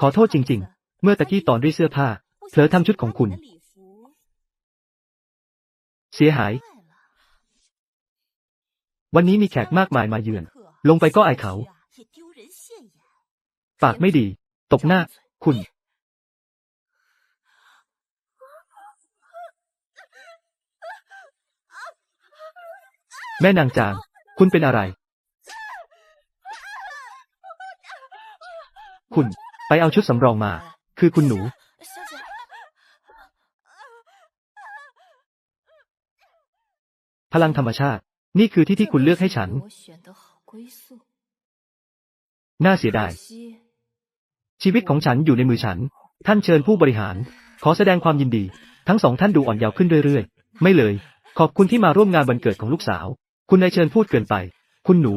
ขอโทษจริง ๆ เมื่อตะกี้ตอนรีเสื้อผ้า เผลอทำชุดของคุณ เสียหาย วันนี้มีแขกมากมายมาเยือน ลงไปก็อายเขา ปากไม่ดีตบหน้า คุณ แม่นางจาง คุณเป็นอะไร คุณ ไปเอาชุดสำรองมา คือคุณหนู พลังธรรมชาติ นี่คือที่ที่คุณเลือกให้ฉัน น่าเสียดาย ชีวิตของฉันอยู่ในมือฉัน ท่านเชิญผู้บริหาร ขอแสดงความยินดี ทั้งสองท่านดูอ่อนเยาว์ขึ้นเรื่อยๆ ไม่เลย ขอบคุณที่มาร่วมงานบันเกิดของลูกสาว คุณนายเชิญพูดเกินไป คุณหนู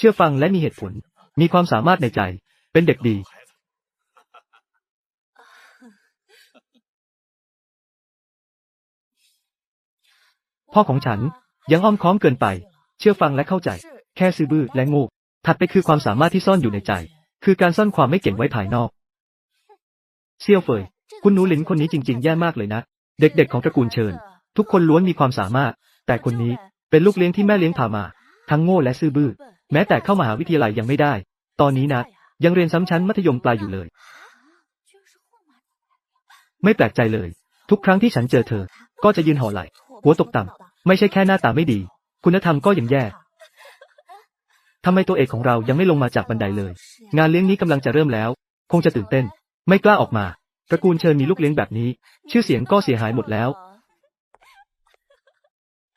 เชื่อฟังและมีเหตุผล มีความสามารถในใจ เป็นเด็กดี พ่อของฉันยังอ้อมค้อมเกินไป เชื่อฟังและเข้าใจ แค่ซื่อบื้อและง่ถัดไปคือความสามารถที่ซ่อนอยู่ในใจ คือการซ่อนความไม่เก่งไว้ภายนอก เซี่ยวเฟย คุณหนูหลินคนนี้จริง ๆ แย่มากเลยนะ เด็กๆของตระกูลเชิญ ทุกคนล้วนมีความสามารถ แต่คนนี้เป็นลูกเลี้ยงที่แม่เลี้ยงพามา ทั้งโง่และซื่อบื้อ แม้แต่เข้ามหาวิทยาลัยยังไม่ได้ ตอนนี้นะยังเรียนซ้ำชั้นมัธยมปลายอยู่เลย ไม่แปลกใจเลย ทุกครั้งที่ฉันเจอเธอ ก็จะยืนห่อไหลหัวตกต่ำไม่ใช่แค่หน้าตาไม่ดี คุณธรรมก็ยังแย่ทำไมตัวเอกของเรายังไม่ลงมาจากบันไดเลย งานเลี้ยงนี้กำลังจะเริ่มแล้ว คงจะตื่นเต้น ไม่กล้าออกมาตระกูลเชิญมีลูกเลี้ยงแบบนี้ ชื่อเสียงก็เสียหายหมดแล้ว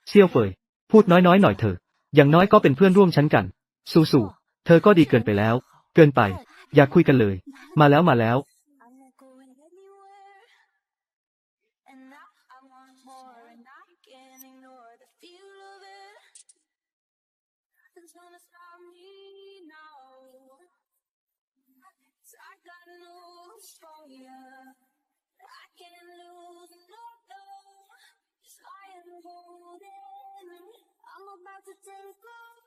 เซี่ยวเฟย พูดน้อยๆหน่อยเถอะอย่างน้อยก็เป็นเพื่อนร่วมชั้นกัน สู้ๆเธอก็ดีเกินไปแล้ว เกินไป อยากคุยกันเลย มาแล้วมาแล้ว I'm about to take off.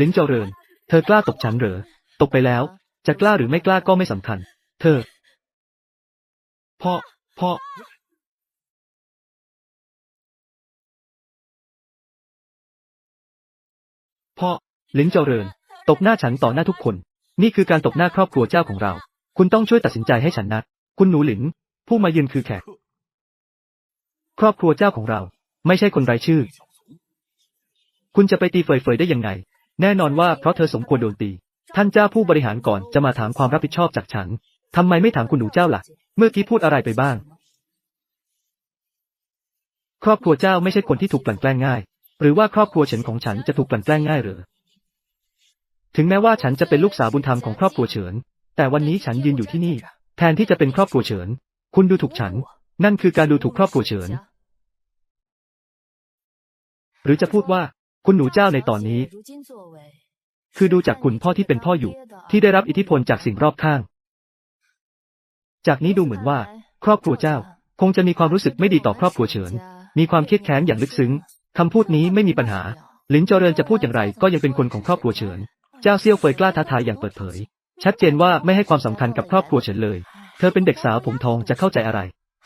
ลิ้นเจริญ เธอกล้าตบฉันเหรอตบไปแล้ว จะกล้าหรือไม่กล้าก็ไม่สำคัญ เธอ พ่อ พ่อ พ่อ ลิ้นเจริญ ตบหน้าฉันต่อหน้าทุกคน นี่คือการตบหน้าครอบครัวเจ้าของเรา คุณต้องช่วยตัดสินใจให้ฉันนะ คุณหนูหลิน ผู้มาเยือนคือแขก ครอบครัวเจ้าของเรา ไม่ใช่คนไร้ชื่อ คุณจะไปตีเฟยเฟยได้ยังไง แน่นอนว่าเพราะเธอสมควรโดนตี ท่านเจ้าผู้บริหารก่อนจะมาถามความรับผิดชอบจากฉัน ทำไมไม่ถามคุณหนูเจ้าล่ะ เมื่อกี้พูดอะไรไปบ้าง ครอบครัวเจ้าไม่ใช่คนที่ถูกกลั่นแกล้งง่าย หรือว่าครอบครัวเฉินของฉันจะถูกกลั่นแกล้งง่ายหรือ ถึงแม้ว่าฉันจะเป็นลูกสาวบุญธรรมของครอบครัวเฉิน แต่วันนี้ฉันยืนอยู่ที่นี่ แทนที่จะเป็นครอบครัวเฉิน คุณดูถูกฉัน นั่นคือการดูถูกครอบครัวเฉิน หรือจะพูดว่า คุณหนูเจ้าในตอนนี้ คือดูจากคุณพ่อที่เป็นพ่ออยู่ ที่ได้รับอิทธิพลจากสิ่งรอบข้าง จากนี้ดูเหมือนว่า ครอบครัวเจ้า คงจะมีความรู้สึกไม่ดีต่อครอบครัวเฉิน มีความเครียดแค้นอย่างลึกซึ้งคำพูดนี้ไม่มีปัญหา หลินจอเจรินจะพูดอย่างไร ก็ยังเป็นคนของครอบครัวเฉิน เจ้าเซี่ยวเฟยกล้าท้าทายอย่างเปิดเผย ชัดเจนว่าไม่ให้ความสำคัญกับครอบครัวเฉินเลย เธอเป็นเด็กสาวผมทองจะเข้าใจอะไร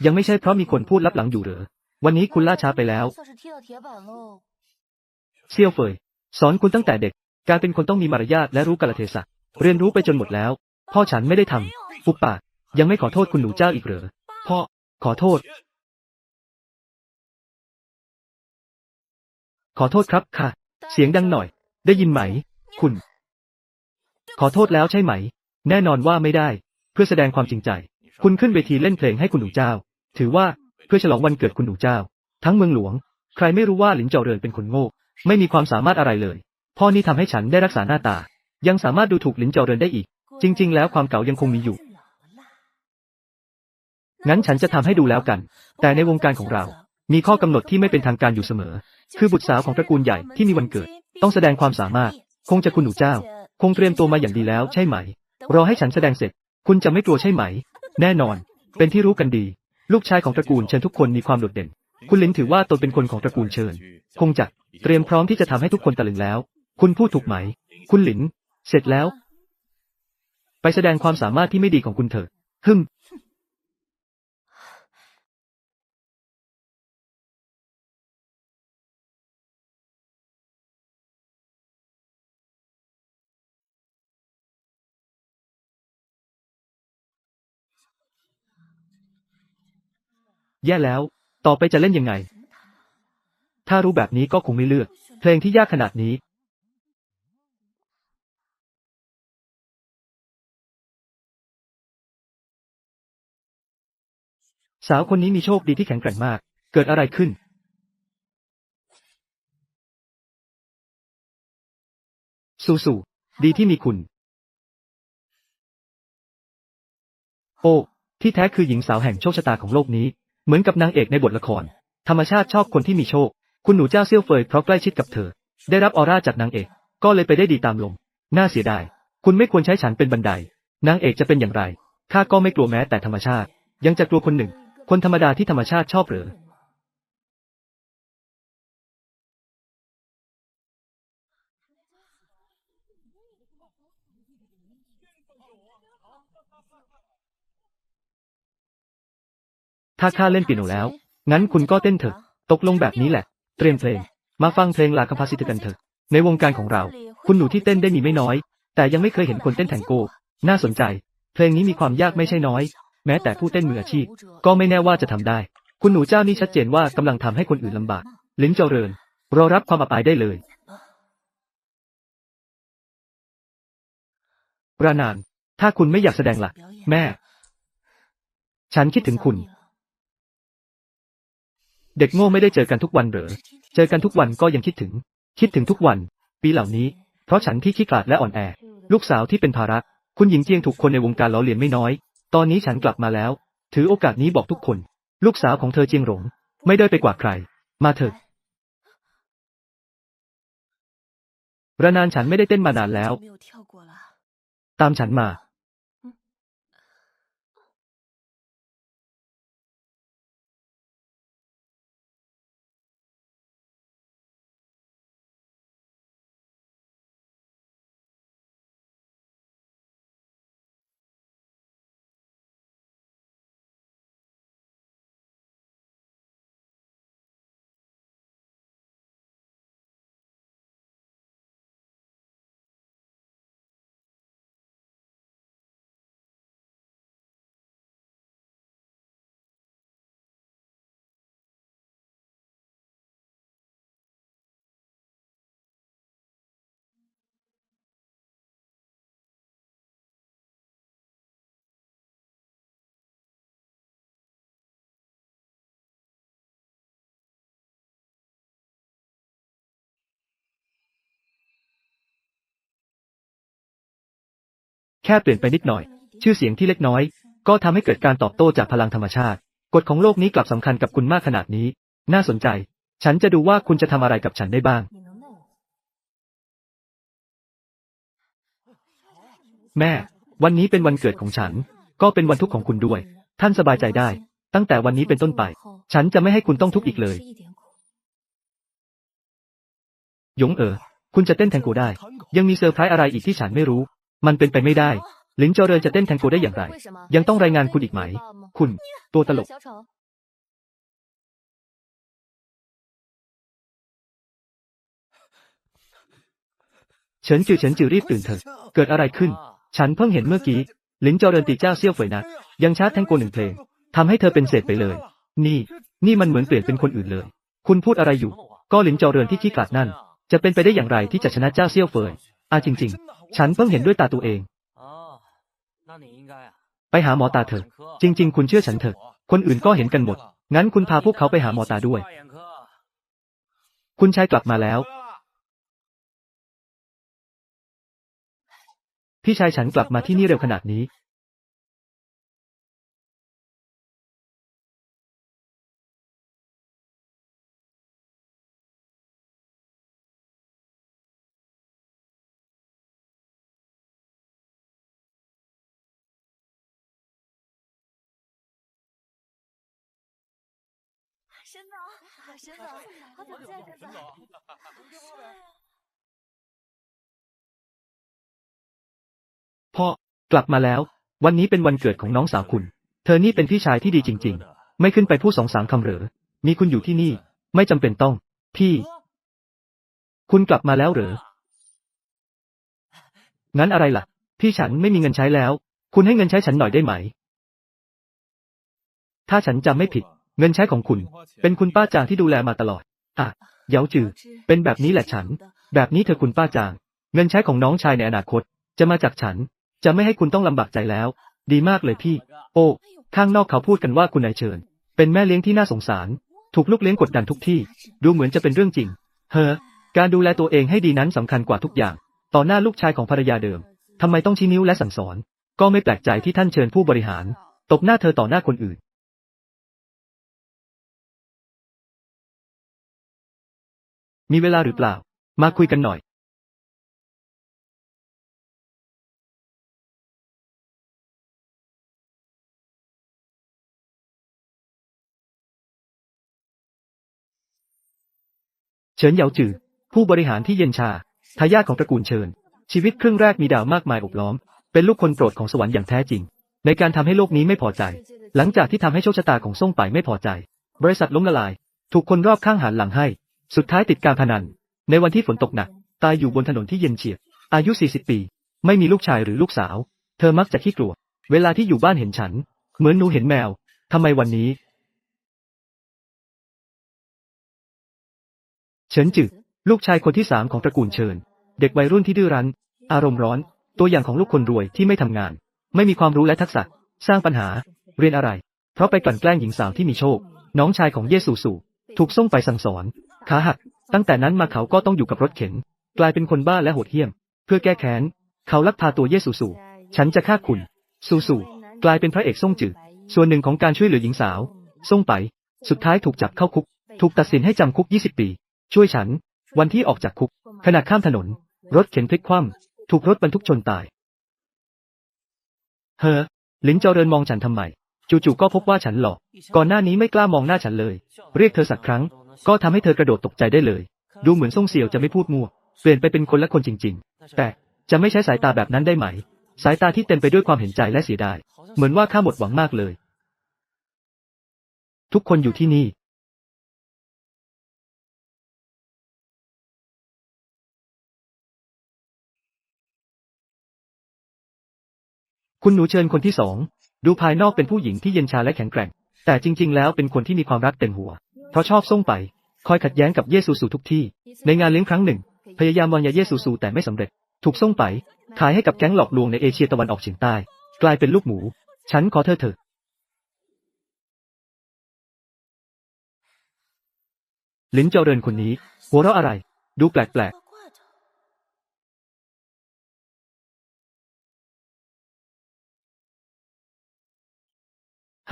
ยังไม่ใช่เพราะมีคนพูดลับหลังอยู่หรือวันนี้คุณล่าช้าไปแล้ว เซี่ยวเฟย สอนคุณตั้งแต่เด็ก การเป็นคนต้องมีมารยาทและรู้กาลเทศะ เรียนรู้ไปจนหมดแล้ว พ่อฉันไม่ได้ทำปุบปากยังไม่ขอโทษคุณหนูเจ้าอีกเหรอ พ่อ ขอโทษ ขอโทษครับค่ะ เสียงดังหน่อย ได้ยินไหม คุณ ขอโทษแล้วใช่ไหม แน่นอนว่าไม่ได้ เพื่อแสดงความจริงใจ คุณขึ้นเวทีเล่นเพลงให้คุณหนูเจ้า ถือว่า เพื่อฉลองวันเกิดคุณหนูเจ้า ทั้งเมืองหลวง ใครไม่รู้ว่าหลินเจาเรินเป็นคนโง่ ไม่มีความสามารถอะไรเลย พ่อนี่ทำให้ฉันได้รักษาหน้าตา ยังสามารถดูถูกหลินเจาเรินได้อีก จริง ๆ แล้วความเก่ายังคงมีอยู่ งั้นฉันจะทำให้ดูแล้วกัน แต่ในวงการของเรา มีข้อกำหนดที่ไม่เป็นทางการอยู่เสมอ คือบุตรสาวของตระกูลใหญ่ที่มีวันเกิด ต้องแสดงความสามารถ คงจะคุณหนูเจ้า คงเตรียมตัวมาอย่างดีแล้วใช่ไหม รอให้ฉันแสดงเสร็จ คุณจะไม่กลัวใช่ไหม แน่นอน เป็นที่รู้กันดี ลูกชายของตระกูลเชิญทุกคนมีความโดดเด่น คุณลินถือว่าตนเป็นคนของตระกูลเชิญ คงจะเตรียมพร้อมที่จะทำให้ทุกคนตะลึงแล้ว คุณพูดถูกไหม คุณหลิน เสร็จแล้ว ไปแสดงความสามารถที่ไม่ดีของคุณเถิดฮึมแย่แล้ว ต่อไปจะเล่นยังไง ถ้ารู้แบบนี้ก็คงไม่เลือก เพลงที่ยากขนาดนี้ สาวคนนี้มีโชคดีที่แข็งแกร่งมาก เกิดอะไรขึ้น สูสูดีที่มีคุณ โอ้ ที่แท้คือหญิงสาวแห่งโชคชะตาของโลกนี้ เหมือนกับนางเอกในบทละคร ธรรมชาติชอบคนที่มีโชค คุณหนูเจ้าเซี่ยวเฟยเพราะใกล้ชิดกับเธอ ได้รับออร่าจากนางเอก ก็เลยไปได้ดีตามลม น่าเสียดาย คุณไม่ควรใช้ฉันเป็นบันได นางเอกจะเป็นอย่างไร ข้าก็ไม่กลัวแม้แต่ธรรมชาติ ยังจะกลัวคนหนึ่ง คนธรรมดาที่ธรรมชาติชอบหรือ ถ้าข้าเล่นเปียโนแล้ว งั้นคุณก็เต้นเถอะ ตกลงแบบนี้แหละ เตรียมเพลง มาฟังเพลงลาคาพาซิตกันเถอะ ในวงการของเรา คุณหนูที่เต้นได้มีไม่น้อย แต่ยังไม่เคยเห็นคนเต้นแทงโก้ น่าสนใจ เพลงนี้มีความยากไม่ใช่น้อย แม้แต่ผู้เต้นมืออาชีพ ก็ไม่แน่ว่าจะทำได้ คุณหนูเจ้านี่ชัดเจนว่ากำลังทำให้คนอื่นลำบาก ลิ้นเจริญ รอรับความอับอายได้เลยปรานาน ถ้าคุณไม่อยากแสดงล่ะ แม่ ฉันคิดถึงคุณ เด็กโง่ไม่ได้เจอกันทุกวันเหรอ เจอกันทุกวันก็ยังคิดถึง คิดถึงทุกวัน ปีเหล่านี้ เพราะฉันที่ขี้กลาดและอ่อนแอ ลูกสาวที่เป็นภาระ คุณหญิงเจียงถูกคนในวงการล้อเลียนไม่น้อย ตอนนี้ฉันกลับมาแล้ว ถือโอกาสนี้บอกทุกคน ลูกสาวของเธอเจียงหลง ไม่ได้ไปกว่าใคร มาเถอะระนานฉันไม่ได้เต้นมานานแล้ว ตามฉันมา แค่เปลี่ยนไปนิดหน่อย ชื่อเสียงที่เล็กน้อย ก็ทำให้เกิดการตอบโต้จากพลังธรรมชาติ กฎของโลกนี้กลับสำคัญกับคุณมากขนาดนี้ น่าสนใจ ฉันจะดูว่าคุณจะทำอะไรกับฉันได้บ้าง แม่ วันนี้เป็นวันเกิดของฉัน ก็เป็นวันทุกข์ของคุณด้วย ท่านสบายใจได้ ตั้งแต่วันนี้เป็นต้นไป ฉันจะไม่ให้คุณต้องทุกข์อีกเลย ยงเอ๋อคุณจะเต้นแทงโกได้ ยังมีเซอร์ไพรส์อะไรอีกที่ฉันไม่รู้ มันเป็นไปไม่ได้หลินเจริญจะเต้นแทงโกได้อย่างไร ยังต้องรายงานคุณอีกไหม คุณ ตัวตลกเฉินจือเฉินจือรีบตื่นเถอะ เกิดอะไรขึ้น ฉันเพิ่งเห็นเมื่อกี้หลินเจริญตีเจ้าเซี่ยวเฟยนัะยังชาร์จแทงโกหนึ่งเพลงทำให้เธอเป็นเศษไปเลย นี่ นี่มันเหมือนเปลี่ยนเป็นคนอื่นเลย คุณพูดอะไรอยู่ ก็หลินเจริญที่ขี้กลาดนั่น จะเป็นไปได้อย่างไรที่จะชนะเจ้าเซี่ยวเฟย อาจริง ๆ ฉันเพิ่งเห็นด้วยตาตัวเอง ไปหาหมอตาเถอะ จริง ๆ คุณเชื่อฉันเถอะ คนอื่นก็เห็นกันหมด งั้นคุณพาพวกเขาไปหาหมอตาด้วย คุณชายกลับมาแล้ว พี่ชายฉันกลับมาที่นี่เร็วขนาดนี้ 沈总，沈总，好久不见，沈总。 พ่อกลับมาแล้ว วันนี้เป็นวันเกิดของน้องสาวคุณ เธอนี่เป็นพี่ชายที่ดีจริง ๆ ไม่ขึ้นไปพูดสองสามคำเหรอ มีคุณอยู่ที่นี่ ไม่จำเป็นต้อง พี่ คุณกลับมาแล้วเหรอ งั้นอะไรล่ะ พี่ฉันไม่มีเงินใช้แล้ว คุณให้เงินใช้ฉันหน่อยได้ไหม ถ้าฉันจำไม่ผิด เงินใช้ของคุณ เป็นคุณป้าจางที่ดูแลมาตลอด อะเหยาจือ เป็นแบบนี้แหละฉัน แบบนี้เธอคุณป้าจาง เงินใช้ของน้องชายในอนาคต จะมาจากฉัน จะไม่ให้คุณต้องลำบากใจแล้ว ดีมากเลยพี่ โอ้ข้างนอกเขาพูดกันว่าคุณนายเชิญ เป็นแม่เลี้ยงที่น่าสงสาร ถูกลูกเลี้ยงกดดันทุกที่ ดูเหมือนจะเป็นเรื่องจริง เฮ้อ การดูแลตัวเองให้ดีนั้นสำคัญกว่าทุกอย่าง ต่อหน้าลูกชายของภรรยาเดิมทำไมต้องชี้นิ้วและสั่งสอน ก็ไม่แปลกใจที่ท่านเชิญผู้บริหาร ตบหน้าเธอต่อหน้าคนอื่น มีเวลาหรือเปล่า มาคุยกันหน่อย เฉินเหยาจือ ผู้บริหารที่เย็นชา ทายาทของตระกูลเชิญ ชีวิตครึ่งแรกมีดาวมากมายอบล้อม เป็นลูกคนโปรดของสวรรค์อย่างแท้จริง ในการทำให้โลกนี้ไม่พอใจ หลังจากที่ทำให้โชคชะตาของซ่งไปไม่พอใจ บริษัทล้มละลาย ถูกคนรอบข้างหันหลังให้ สุดท้ายติดการพนัน ในวันที่ฝนตกหนัก ตายอยู่บนถนนที่เย็นเฉียบ อายุ 40 ปี ไม่มีลูกชายหรือลูกสาว เธอมักจะขี้กลัว เวลาที่อยู่บ้านเห็นฉัน เหมือนหนูเห็นแมว ทำไมวันนี้ เฉินจือลูกชายคนที่สามของตระกูลเชิญ เด็กวัยรุ่นที่ดื้อรั้น อารมณ์ร้อน ตัวอย่างของลูกคนรวยที่ไม่ทำงาน ไม่มีความรู้และทักษะ สร้างปัญหา เรียนอะไร เพราะไปกลั่นแกล้งหญิงสาวที่มีโชค น้องชายของเยซูสู ถูกส่งไปสั่งสอน ขาหัก ตั้งแต่นั้นมาเขาก็ต้องอยู่กับรถเข็น กลายเป็นคนบ้าและโหดเหี้ยม เพื่อแก้แค้น เขาลักพาตัวเยซูสูฉันจะฆ่าคุณซูซูกลายเป็นพระเอกส่งจือส่วนหนึ่งของการช่วยเหลือหญิงสาว ส่งไป สุดท้ายถูกจับเข้าคุก ถูกตัดสินให้จำคุก 20 ปี ช่วยฉัน วันที่ออกจากคุก ขณะข้ามถนน รถเข็นพลิกคว่ำถูกรถบรรทุกชนตาย เฮอ ลินเจริญมองฉันทำไม จู่ๆก็พบว่าฉันหลอก ก่อนหน้านี้ไม่กล้ามองหน้าฉันเลย เรียกเธอสักครั้ง ก็ทำให้เธอกระโดดตกใจได้เลย ดูเหมือนส่งเสี่ยวจะไม่พูดมั่ว เปลี่ยนไปเป็นคนละคนจริง ๆ แต่จะไม่ใช้สายตาแบบนั้นได้ไหม สายตาที่เต็มไปด้วยความเห็นใจและเสียดาย เหมือนว่าข้าหมดหวังมากเลย ทุกคนอยู่ที่นี่ คุณหนูเชิญคนที่สอง ดูภายนอกเป็นผู้หญิงที่เย็นชาและแข็งแกร่ง แต่จริง ๆ แล้วเป็นคนที่มีความรักเต็มหัว เพราะชอบส่งไป คอยขัดแย้งกับเยซูสู่ทุกที่ ในงานเลี้ยงครั้งหนึ่ง พยายามวางยาเยซูสู่แต่ไม่สำเร็จ ถูกส่งไป ขายให้กับแก๊งหลอกลวงในเอเชียตะวันออกเฉียงใต้ กลายเป็นลูกหมู ฉันขอเธอเถอะลินเจริญคนนี้ หัวเราะอะไร ดูแปลกๆ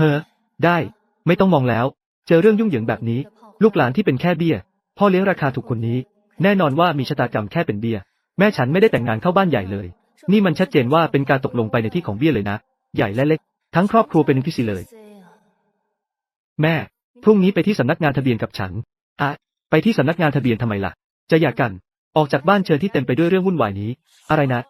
เฮ้อ ได้ ไม่ต้องมองแล้ว เจอเรื่องยุ่งเหยิงแบบนี้ ลูกหลานที่เป็นแค่เบี้ย พ่อเลี้ยงราคาถูกคนนี้ แน่นอนว่ามีชะตากรรมแค่เป็นเบี้ย แม่ฉันไม่ได้แต่งงานเข้าบ้านใหญ่เลย นี่มันชัดเจนว่าเป็นการตกลงไปในที่ของเบี้ยเลยนะ ใหญ่และเล็ก ทั้งครอบครัวเป็นพิเศษเลย แม่ พรุ่งนี้ไปที่สำนักงานทะเบียนกับฉันอะไปที่สำนักงานทะเบียนทำไมล่ะ จะอยากกัน ออกจากบ้านเชิญที่เต็มไปด้วยเรื่องวุ่นวายนี้ อะไรนะ